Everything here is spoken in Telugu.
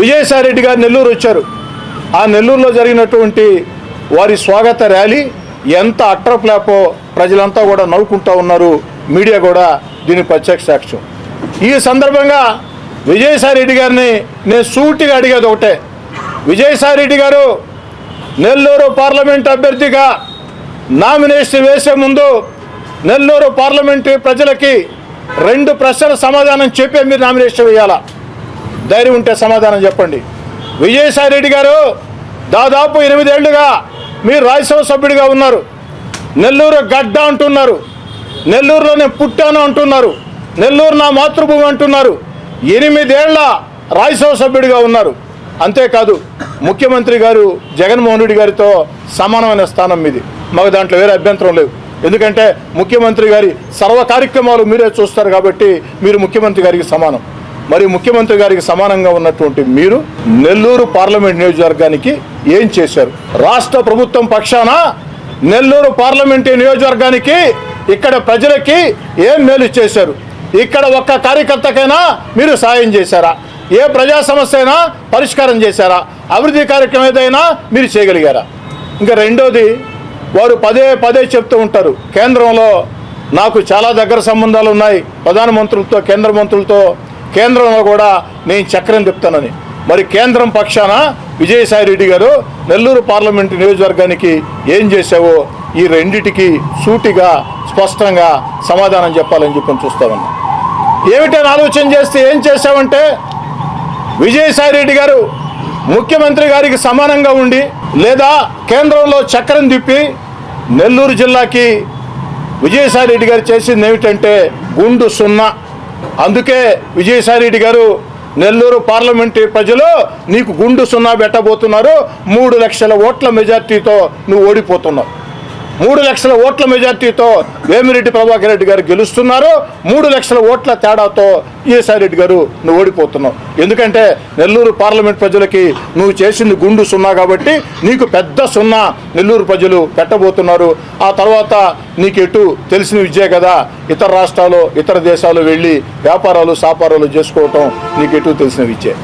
విజయసాయి రెడ్డి గారు నెల్లూరు వచ్చారు. ఆ నెల్లూరులో జరిగినటువంటి వారి స్వాగత ర్యాలీ ఎంత అట్రప్లాపో ప్రజలంతా కూడా నవ్వుకుంటూ ఉన్నారు. మీడియా కూడా దీని ప్రత్యక్ష సాక్ష్యం. ఈ సందర్భంగా విజయసాయి రెడ్డి గారిని నేను సూటిగా అడిగేది ఒకటే. విజయసాయి రెడ్డి గారు నెల్లూరు పార్లమెంట్ అభ్యర్థిగా నామినేషన్ వేసే ముందు నెల్లూరు పార్లమెంటు ప్రజలకి రెండు ప్రశ్నల సమాధానం చెప్పే మీరు నామినేషన్ వేయాలా? ధైర్యం ఉంటే సమాధానం చెప్పండి. విజయసాయి రెడ్డి గారు దాదాపు ఎనిమిదేళ్ళుగా మీరు రాజ్యసభ సభ్యుడిగా ఉన్నారు. నెల్లూరు గడ్డ అంటున్నారు. నెల్లూరులో నేను పుట్టాను అంటున్నారు. నెల్లూరు నా మాతృభూమి అంటున్నారు. ఎనిమిదేళ్ళ రాజ్యసభ సభ్యుడిగా ఉన్నారు. అంతేకాదు ముఖ్యమంత్రి గారు జగన్మోహన్ రెడ్డి గారితో సమానమైన స్థానం మీది. మాకు దాంట్లో వేరే అభ్యంతరం లేదు. ఎందుకంటే ముఖ్యమంత్రి గారి సర్వ కార్యక్రమాలు మీరే చూస్తారు కాబట్టి మీరు ముఖ్యమంత్రి గారికి సమానం. మరి ముఖ్యమంత్రి గారికి సమానంగా ఉన్నటువంటి మీరు నెల్లూరు పార్లమెంట్ నియోజకవర్గానికి ఏం చేశారు? రాష్ట్ర ప్రభుత్వం పక్షాన నెల్లూరు పార్లమెంటు నియోజకవర్గానికి ఇక్కడ ప్రజలకి ఏం మేలు చేశారు? ఇక్కడ ఒక్క కార్యకర్తకైనా మీరు సాయం చేశారా? ఏ ప్రజా సమస్య అయినా పరిష్కారం చేశారా? అభివృద్ధి కార్యక్రమం ఏదైనా మీరు చేయగలిగారా? ఇంకా రెండోది వారు పదే పదే చెప్తూ ఉంటారు కేంద్రంలో నాకు చాలా దగ్గర సంబంధాలు ఉన్నాయి ప్రధానమంత్రులతో కేంద్ర మంత్రులతో కేంద్రంలో కూడా నేను చక్రం తిప్తానని మరి కేంద్రం పక్షాన విజయసాయి రెడ్డి గారు నెల్లూరు పార్లమెంటు నియోజకవర్గానికి ఏం చేసావో ఈ రెండిటికి సూటిగా స్పష్టంగా సమాధానం చెప్పాలని చెప్పి చూస్తామని ఏమిటని ఆలోచన చేస్తే ఏం చేశావంటే విజయసాయి రెడ్డి గారు ముఖ్యమంత్రి గారికి సమానంగా ఉండి లేదా కేంద్రంలో చక్రం తిప్పి నెల్లూరు జిల్లాకి విజయసాయి రెడ్డి గారు చేసింది ఏమిటంటే గుండు సున్నా. అందుకే విజయసాయిరెడ్డి గారు నెల్లూరు పార్లమెంటు ప్రజలు నీకు గుండు సున్నా పెట్టబోతున్నారు. మూడు లక్షల ఓట్ల మెజార్టీతో నువ్వు ఓడిపోతున్నావు. మూడు లక్షల ఓట్ల మెజార్టీతో వేమిరెడ్డి ప్రభాకర్ రెడ్డి గారు గెలుస్తున్నారు. మూడు లక్షల ఓట్ల తేడాతో ఈసారి రెడ్డి గారు నువ్వు ఓడిపోతున్నావు. ఎందుకంటే నెల్లూరు పార్లమెంట్ ప్రజలకి నువ్వు చేసింది గుండు సున్నా కాబట్టి నీకు పెద్ద సున్నా నెల్లూరు ప్రజలు పెట్టబోతున్నారు. ఆ తర్వాత నీకు ఎటు తెలిసిన విద్యే కదా ఇతర రాష్ట్రాలు ఇతర దేశాలు వెళ్ళి వ్యాపారాలు సాపారాలు చేసుకోవటం నీకు ఎటు తెలిసిన విద్యే